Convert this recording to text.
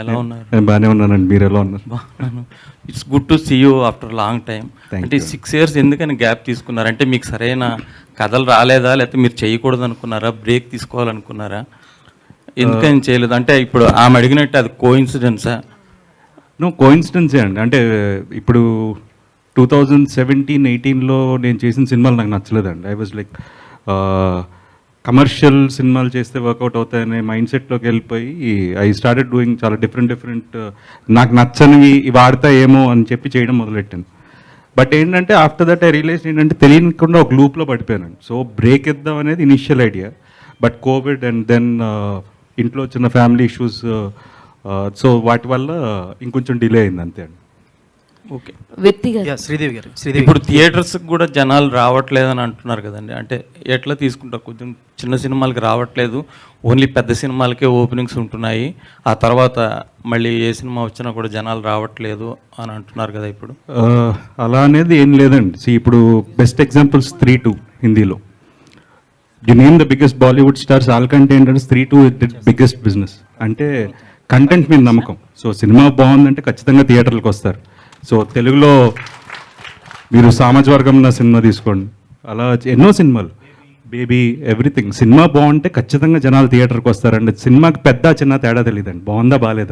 ఎలా ఉన్నారు? నేను బాగానే ఉన్నానండి. మీరు ఎలా ఉన్నారు? బాగున్నాను it's good to see you after long time అంటే. సిక్స్ ఇయర్స్ ఎందుకని గ్యాప్ తీసుకున్నారు? అంటే మీకు సరైన కథలు రాలేదా? లేకపోతే మీరు చేయకూడదు అనుకున్నారా బ్రేక్ తీసుకోవాలనుకున్నారా? ఎందుకని చేయలేదు? అంటే ఇప్పుడు ఆమె అడిగినట్టు అది కో ఇన్సిడెన్సా నో కోయిన్సిడెన్సే అండి. అంటే ఇప్పుడు టూ థౌజండ్ సెవెంటీన్ ఎయిటీన్లో నేను చేసిన సినిమాలు నాకు నచ్చలేదండి. ఐ వాజ్ లైక్ కమర్షియల్ సినిమాలు చేస్తే వర్కౌట్ అవుతాయనే మైండ్ సెట్లోకి వెళ్ళిపోయి ఐ స్టార్టెడ్ డూయింగ్ చాలా డిఫరెంట్ డిఫరెంట్ నాకు నచ్చనివి ఇవి వాడతా ఏమో అని చెప్పి చేయడం మొదలెట్టాను. బట్ ఏంటంటే ఆఫ్టర్ దట్ ఐ రియలైజ్ ఏంటంటే తెలియకుండా ఒక లూప్లో పడిపోయాను సో బ్రేక్ ఇద్దాం అనేది initial idea but Covid and then ఇంట్లో చిన్న ఫ్యామిలీ ఇష్యూస్ సో వాటి వల్ల ఇంకొంచెం డిలే అయింది అంతే అండి. ఓకే. వ్యక్తిగత యా శ్రీదేవి గారు. శ్రీదేవి ఇప్పుడు థియేటర్స్కి కూడా జనాలు రావట్లేదని అంటున్నారు కదండి. అంటే ఎట్లా తీసుకుంటారు? కొంచెం చిన్న సినిమాలకి రావట్లేదు. ఓన్లీ పెద్ద సినిమాలకే ఓపెనింగ్స్ ఉంటున్నాయి. ఆ తర్వాత మళ్ళీ ఏ సినిమా వచ్చినా కూడా జనాలు రావట్లేదు అని అంటున్నారు కదా ఇప్పుడు? అలా అనేది ఏం లేదండి. See, ఇప్పుడు బెస్ట్ ఎగ్జాంపుల్స్ త్రీ టూ హిందీలో. The name the biggest Bollywood stars all కంటే ఏంటంటే త్రీ టూ బిగ్గెస్ట్ బిజినెస్. అంటే కంటెంట్ మీద నమ్మకం. సో సినిమా బాగుందంటే ఖచ్చితంగా థియేటర్లకు వస్తారు. సో తెలుగులో మీరు సామాజ వర్గం సినిమా తీసుకోండి. అలా ఎన్నో సినిమాలు. Baby everything. సినిమా బాగుంటే ఖచ్చితంగా జనాలు థియేటర్కి వస్తారండి. సినిమాకి పెద్ద చిన్న తేడా తెలియదండి బాగుందా బాగాలేదా